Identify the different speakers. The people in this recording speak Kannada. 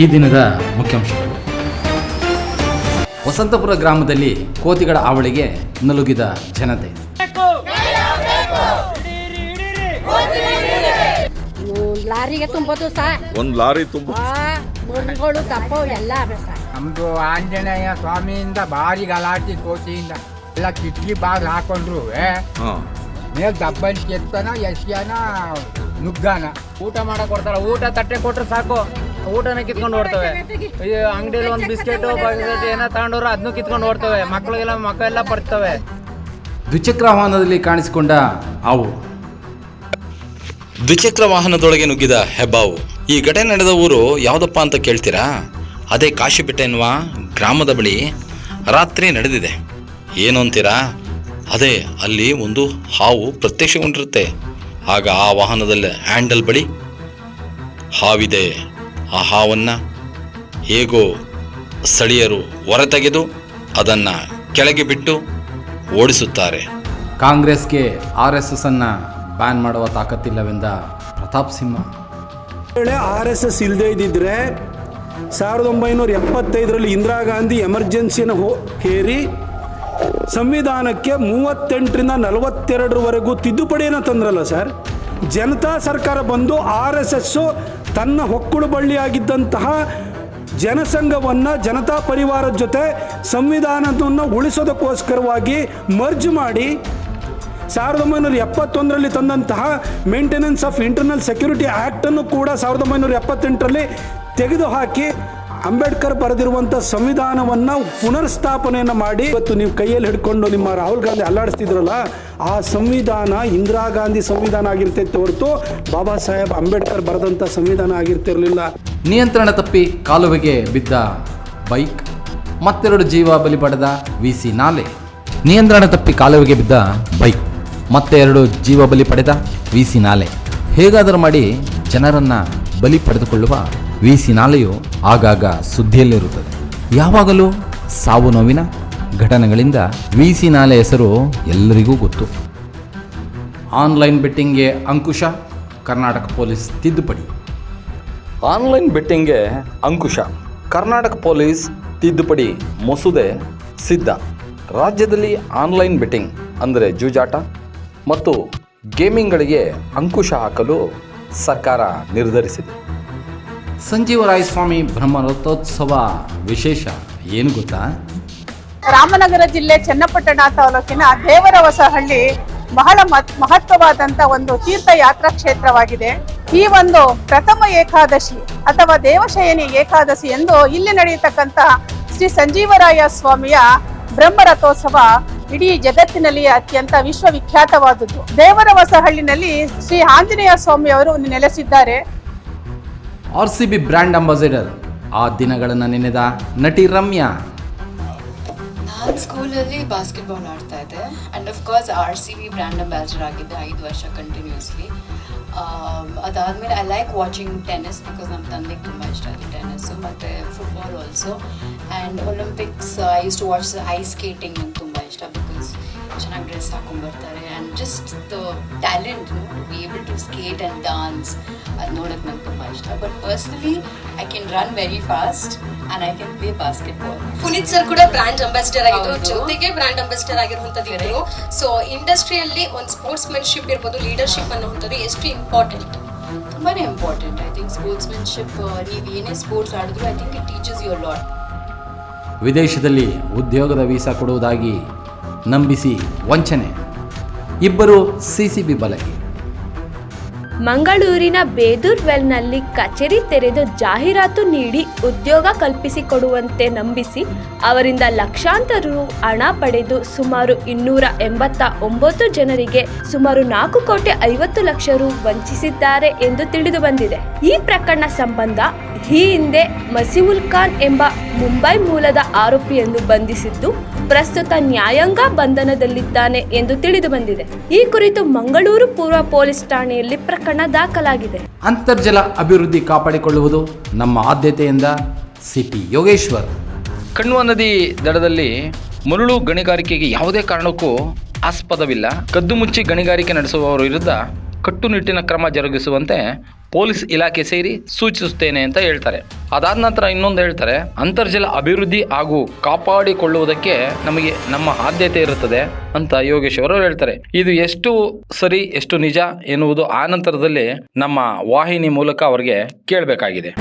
Speaker 1: ಈ ದಿನದ ಮುಖ್ಯಾಂಶಗಳು. ವಸಂತಪುರ ಗ್ರಾಮದಲ್ಲಿ ಕೋತಿಗಳ ಆವಳಿಗೆ ನಲುಗಿದ ಜನತೆ.
Speaker 2: ಲಾರಿಗೆ ತುಂಬೋದು ಸಾ.
Speaker 3: ಒಂದು ಲಾರಿ ತುಂಬ.
Speaker 2: ಮುರುಗಳು ದಪ್ಪವು ಎಲ್ಲ
Speaker 4: ನಮ್ದು ಆಂಜನೇಯ ಸ್ವಾಮಿಯಿಂದ ಭಾರಿ ಗಲಾಟಿ ಕೋಟಿಯಿಂದ ಎಲ್ಲ ಕಿಟಕಿ ಬಾಗಿಲು ಹಾಕೊಂಡ್ರು ಮೇಲ್ ದಬ್ಬಲ್ ಕೆತ್ತನ ಎಸ್ಯಾನ ನುಗ್ಗಾನ.
Speaker 5: ಊಟ ಮಾಡಕ್ ಕೊಡ್ತಾರ. ಊಟ ತಟ್ಟೆ ಕೊಟ್ರೆ ಸಾಕು. ಊಟನ ಕಿತ್ಕೊಂಡು ಓಡ್ತವೆ. ಈ ಅಂಗಡಿಯಲ್ಲಿ ಒಂದು ಬಿಸ್ಕೆಟ್ ಬಕೆಟ್ ಏನೋ ತಗೊಂಡವ್ರು ಅದನ್ನು ಕಿತ್ಕೊಂಡು ಓಡ್ತವೆ. ಮಕ್ಕಳಿಗೆಲ್ಲ ಮಕ್ಕಳೆಲ್ಲ ಬರ್ತವೆ.
Speaker 1: ದ್ವಿಚಕ್ರ ವಾಹನದಲ್ಲಿ ಕಾಣಿಸಿಕೊಂಡ ಹಾವು.
Speaker 6: ದ್ವಿಚಕ್ರ ವಾಹನದೊಳಗೆ ನುಗ್ಗಿದ ಹೆಬ್ಬಾವು. ಈ ಘಟನೆ ನಡೆದ ಊರು ಯಾವುದಪ್ಪ ಅಂತ ಕೇಳ್ತೀರಾ? ಅದೇ ಕಾಶಿಬೆಟ್ಟ ಎನ್ನುವ ಗ್ರಾಮದ ಬಳಿ ರಾತ್ರಿ ನಡೆದಿದೆ. ಏನು ಅಂತೀರಾ? ಅದೇ ಅಲ್ಲಿ ಒಂದು ಹಾವು ಪ್ರತ್ಯಕ್ಷಗೊಂಡಿರುತ್ತೆ. ಆಗ ಆ ವಾಹನದಲ್ಲಿ ಹ್ಯಾಂಡಲ್ ಬಳಿ ಹಾವಿದೆ. ಆ ಹಾವನ್ನು ಹೇಗೋ ಸ್ಥಳೀಯರು ಹೊರತೆಗೆದು ಅದನ್ನು ಕೆಳಗೆ ಬಿಟ್ಟು ಓಡಿಸುತ್ತಾರೆ.
Speaker 1: ಕಾಂಗ್ರೆಸ್ಗೆ ಆರ್ ಎಸ್ ಎಸ್ ಅನ್ನ ಬ್ಯಾನ್ ಮಾಡುವ ತಾಕತ್ತಿಲ್ಲವೆಂದ ಪ್ರತಾಪ್ ಸಿಂಹ.
Speaker 7: ವೇಳೆ ಆರ್ ಎಸ್ ಎಸ್ ಇಲ್ಲದೆ ಇದ್ದಿದ್ರೆ ಸಾವಿರದ ಒಂಬೈನೂರ ಎಪ್ಪತ್ತೈದರಲ್ಲಿ ಇಂದಿರಾ ಗಾಂಧಿ ಎಮರ್ಜೆನ್ಸಿಯನ್ನು ಹೋ ಹೇರಿ ಸಂವಿಧಾನಕ್ಕೆ ಮೂವತ್ತೆಂಟರಿಂದ ನಲವತ್ತೆರಡರವರೆಗೂ ತಿದ್ದುಪಡಿಯನ್ನು ತಂದ್ರಲ್ಲ ಸರ್? ಜನತಾ ಸರ್ಕಾರ ಬಂದು ಆರ್ ಎಸ್ ಎಸ್ಸು ತನ್ನ ಹೊಕ್ಕುಳು ಬಳ್ಳಿಯಾಗಿದ್ದಂತಹ ಜನಸಂಘವನ್ನು ಜನತಾ ಪರಿವಾರದ ಜೊತೆ ಸಂವಿಧಾನವನ್ನು ಉಳಿಸೋದಕ್ಕೋಸ್ಕರವಾಗಿ ಮರ್ಜ್ ಮಾಡಿ ಸಾವಿರದ ಒಂಬೈನೂರ ಎಪ್ಪತ್ತೊಂದರಲ್ಲಿ ತಂದಂತಹ ಮೇಂಟೆನೆನ್ಸ್ ಆಫ್ ಇಂಟರ್ನಲ್ ಸೆಕ್ಯೂರಿಟಿ ಆ್ಯಕ್ಟನ್ನು ಕೂಡ ಸಾವಿರದ ಒಂಬೈನೂರ ಎಪ್ಪತ್ತೆಂಟರಲ್ಲಿ ತೆಗೆದುಹಾಕಿ ಅಂಬೇಡ್ಕರ್ ಬರೆದಿರುವಂಥ ಸಂವಿಧಾನವನ್ನು ಪುನರ್ಸ್ಥಾಪನೆಯನ್ನು ಮಾಡಿ ಇವತ್ತು ನೀವು ಕೈಯಲ್ಲಿ ಹಿಡ್ಕೊಂಡು ನಿಮ್ಮ ರಾಹುಲ್ ಗಾಂಧಿ ಅಲ್ಲಾಡಿಸ್ತಿದ್ರಲ್ಲ, ಆ ಸಂವಿಧಾನ ಇಂದಿರಾ ಗಾಂಧಿ ಸಂವಿಧಾನ ಆಗಿರ್ತೈತೆ ಹೊರತು ಬಾಬಾ ಸಾಹೇಬ್ ಅಂಬೇಡ್ಕರ್ ಬರೆದಂಥ ಸಂವಿಧಾನ ಆಗಿರ್ತಿರಲಿಲ್ಲ.
Speaker 1: ನಿಯಂತ್ರಣ ತಪ್ಪಿ ಕಾಲುವೆಗೆ ಬಿದ್ದ ಬೈಕ್, ಮತ್ತೆರಡು ಜೀವ ಬಲಿ ಪಡೆದ ವಿಸಿ ನಾಲೆ. ನಿಯಂತ್ರಣ ತಪ್ಪಿ ಕಾಲುವೆಗೆ ಬಿದ್ದ ಬೈಕ್ ಮತ್ತೆ ಎರಡು ಜೀವ ಬಲಿ ಪಡೆದ ವಿಸಿ ನಾಲೆ. ಹೇಗಾದರೂ ಮಾಡಿ ಜನರನ್ನ ಬಲಿ ಪಡೆದುಕೊಳ್ಳುವ ವಿಸಿ ನಾಲೆಯು ಆಗಾಗ ಸುದ್ದಿಯಲ್ಲಿರುತ್ತದೆ. ಯಾವಾಗಲೂ ಸಾವು ನೋವಿನ ಘಟನೆಗಳಿಂದ ವಿಸಿ ನಾಲೆ ಹೆಸರು ಎಲ್ಲರಿಗೂ ಗೊತ್ತು. ಆನ್ಲೈನ್ ಬೆಟ್ಟಿಂಗ್ಗೆ ಅಂಕುಶ, ಕರ್ನಾಟಕ ಪೊಲೀಸ್ ತಿದ್ದುಪಡಿ.
Speaker 6: ಆನ್ಲೈನ್ ಬೆಟ್ಟಿಂಗ್ಗೆ ಅಂಕುಶ, ಕರ್ನಾಟಕ ಪೊಲೀಸ್ ತಿದ್ದುಪಡಿ ಮಸೂದೆ ಸಿದ್ಧ. ರಾಜ್ಯದಲ್ಲಿ ಆನ್ಲೈನ್ ಬೆಟ್ಟಿಂಗ್ ಅಂದರೆ ಜೂಜಾಟ ಮತ್ತು ಗೇಮಿಂಗ್ಗಳಿಗೆ ಅಂಕುಶ ಹಾಕಲು ಸರ್ಕಾರ ನಿರ್ಧರಿಸಿದೆ.
Speaker 1: ಸಂಜೀವರಾಯಸ್ವಾಮಿ ಬ್ರಹ್ಮರಥೋತ್ಸವ ವಿಶೇಷ, ಏನು ಗೊತ್ತಾ?
Speaker 8: ರಾಮನಗರ ಜಿಲ್ಲೆ ಚನ್ನಪಟ್ಟಣ ತಾಲೂಕಿನ ದೇವರ ಹೊಸಹಳ್ಳಿ ಬಹಳ ಮಹತ್ವವಾದಂತ ಒಂದು ತೀರ್ಥಯಾತ್ರಾ ಕ್ಷೇತ್ರವಾಗಿದೆ. ಈ ಒಂದು ಪ್ರಥಮ ಏಕಾದಶಿ ಅಥವಾ ದೇವಶಯನಿ ಏಕಾದಶಿ ಎಂದು ಇಲ್ಲಿ ನಡೆಯತಕ್ಕಂತ ಶ್ರೀ ಸಂಜೀವರಾಯ ಸ್ವಾಮಿಯ ಬ್ರಹ್ಮರಥೋತ್ಸವ ಇಡೀ ಜಗತ್ತಿನಲ್ಲಿ ಅತ್ಯಂತ ವಿಶ್ವವಿಖ್ಯಾತವಾದದ್ದು. ದೇವರ ಹೊಸಹಳ್ಳಿನಲ್ಲಿ ಶ್ರೀ ಆಂಜನೇಯ ಸ್ವಾಮಿ ಅವರು ನೆಲೆಸಿದ್ದಾರೆ.
Speaker 1: R C B brand ambassador. ಆ ದಿನಗಳನ್ನು ನೆನೆದ ನಟಿ ರಮ್ಯಾ.
Speaker 9: ನಾನು ಸ್ಕೂಲಲ್ಲಿ ಬಾಸ್ಕೆಟ್ಬಾಲ್ ಆಡ್ತಾ ಇದ್ದೆ. And of course R C B brand ambassador ಆಗಿದ್ದೆ ಐದು ವರ್ಷ ಕಂಟಿನ್ಯೂಸ್ಲಿ ಅದಾದಮೇಲೆ I like watching tennis because ನಮ್ಮ ತಂದೆಗೆ ತುಂಬ ಇಷ್ಟ ಇದೆ ಟೆನ್ನಿಸ್ಸು ಮತ್ತು football also and Olympics I use to watch ice skating ನಂಗೆ ತುಂಬ ಇಷ್ಟ ಬಿಕಾಸ್ ಚೆನ್ನಾಗಿ dress ಹಾಕೊಂಡ್ಬರ್ತಾರೆ just the talent be able to skate and dance ಅದು ನೋಡೋಕೆ ನಂಗೆ ತುಂಬ ಇಷ್ಟ. But personally I can run very fast and I can play basketball
Speaker 10: Puneeth sir ಕೂಡ ಬ್ರಾಂಡ್ ಅಂಬಾಸಿಡರ್ ಆಗಿದ್ರು. ಜೊತೆಗೆ ಬ್ರ್ಯಾಂಡ್ ಅಂಬಾಸಿಡರ್ ಆಗಿರುವಂಥದ್ದು ಇವರು. ಸೊ ಇಂಡಸ್ಟ್ರಿಯಲ್ಲಿ ಒಂದು ಸ್ಪೋರ್ಟ್ಸ್ ಮೆನ್ಶಿಪ್ ಇರ್ಬೋದು ಲೀಡರ್ಶಿಪ್ ಅನ್ನುವಂಥದ್ದು ಎಷ್ಟು ಇಂಪಾರ್ಟೆಂಟ್
Speaker 9: ತುಂಬಾ ಇಂಪಾರ್ಟೆಂಟ್ ಐ ಥಿಂಕ್ ಸ್ಪೋರ್ಟ್ಸ್ಮೆನ್ಶಿಪ್ ನೀವು ಏನೇ ಸ್ಪೋರ್ಟ್ಸ್ ಆಡಿದ್ರು I think it teaches your lot
Speaker 1: ವಿದೇಶದಲ್ಲಿ ಉದ್ಯೋಗದ ವೀಸಾ ಕೊಡುವುದಾಗಿ ನಂಬಿಸಿ ವಂಚನೆ. ಇಬ್ಬರು ಸಿಸಿಬಿ ಬಲಗಿ
Speaker 11: ಮಂಗಳೂರಿನ ಬೇದೂರ್ ವೆಲ್ನಲ್ಲಿ ಕಚೇರಿ ತೆರೆದು ಜಾಹೀರಾತು ನೀಡಿ ಉದ್ಯೋಗ ಕಲ್ಪಿಸಿಕೊಡುವಂತೆ ನಂಬಿಸಿ ಅವರಿಂದ ಲಕ್ಷಾಂತರ ರು ಹಣ ಪಡೆದು ಸುಮಾರು ಇನ್ನೂರ ಎಂಬತ್ತ ಒಂಬತ್ತು ಜನರಿಗೆ ಸುಮಾರು ನಾಲ್ಕು ಕೋಟಿ ಐವತ್ತು ಲಕ್ಷ ರು ವಂಚಿಸಿದ್ದಾರೆ ಎಂದು ತಿಳಿದು ಬಂದಿದೆ. ಈ ಪ್ರಕರಣ ಸಂಬಂಧ ಈ ಹಿಂದೆ ಮಸೀವುಲ್ ಖಾನ್ ಎಂಬ ಮುಂಬೈ ಮೂಲದ ಆರೋಪಿಯನ್ನು ಬಂಧಿಸಿದ್ದು ಪ್ರಸ್ತುತ ನ್ಯಾಯಾಂಗ ಬಂಧನದಲ್ಲಿದ್ದಾನೆ ಎಂದು ತಿಳಿದು ಬಂದಿದೆ. ಈ ಕುರಿತು ಮಂಗಳೂರು ಪೂರ್ವ ಪೊಲೀಸ್ ಠಾಣೆಯಲ್ಲಿ ಪ್ರಕರಣ ದಾಖಲಾಗಿದೆ.
Speaker 1: ಅಂತರ್ಜಲ ಅಭಿವೃದ್ಧಿ ಕಾಪಾಡಿಕೊಳ್ಳುವುದು ನಮ್ಮ ಆದ್ಯತೆಯಿಂದ ಸಿಟಿ ಯೋಗೇಶ್ವರ್.
Speaker 6: ಕಣ್ವ ನದಿ ದಡದಲ್ಲಿ ಮರಳು ಗಣಿಗಾರಿಕೆಗೆ ಯಾವುದೇ ಕಾರಣಕ್ಕೂ ಆಸ್ಪದವಿಲ್ಲ. ಕದ್ದು ಮುಚ್ಚಿ ಗಣಿಗಾರಿಕೆ ನಡೆಸುವವರ ವಿರುದ್ಧ ಕಟ್ಟುನಿಟ್ಟಿನ ಕ್ರಮ ಜರುಗಿಸುವಂತೆ ಪೊಲೀಸ್ ಇಲಾಖೆ ಸೇರಿ ಸೂಚಿಸುತ್ತೇನೆ ಅಂತ ಹೇಳ್ತಾರೆ. ಅದಾದ ನಂತರ ಇನ್ನೊಂದು ಹೇಳ್ತಾರೆ, ಅಂತರ್ಜಲ ಅಭಿವೃದ್ಧಿ ಹಾಗೂ ಕಾಪಾಡಿಕೊಳ್ಳುವುದಕ್ಕೆ ನಮಗೆ ನಮ್ಮ ಆದ್ಯತೆ ಇರುತ್ತದೆ ಅಂತ ಯೋಗೇಶ್ ಅವರು ಹೇಳ್ತಾರೆ. ಇದು ಎಷ್ಟು ಸರಿ, ಎಷ್ಟು ನಿಜ ಎನ್ನುವುದು ಆ ನಂತರದಲ್ಲಿ ನಮ್ಮ ವಾಹಿನಿ ಮೂಲಕ ಅವರಿಗೆ ಕೇಳಬೇಕಾಗಿದೆ.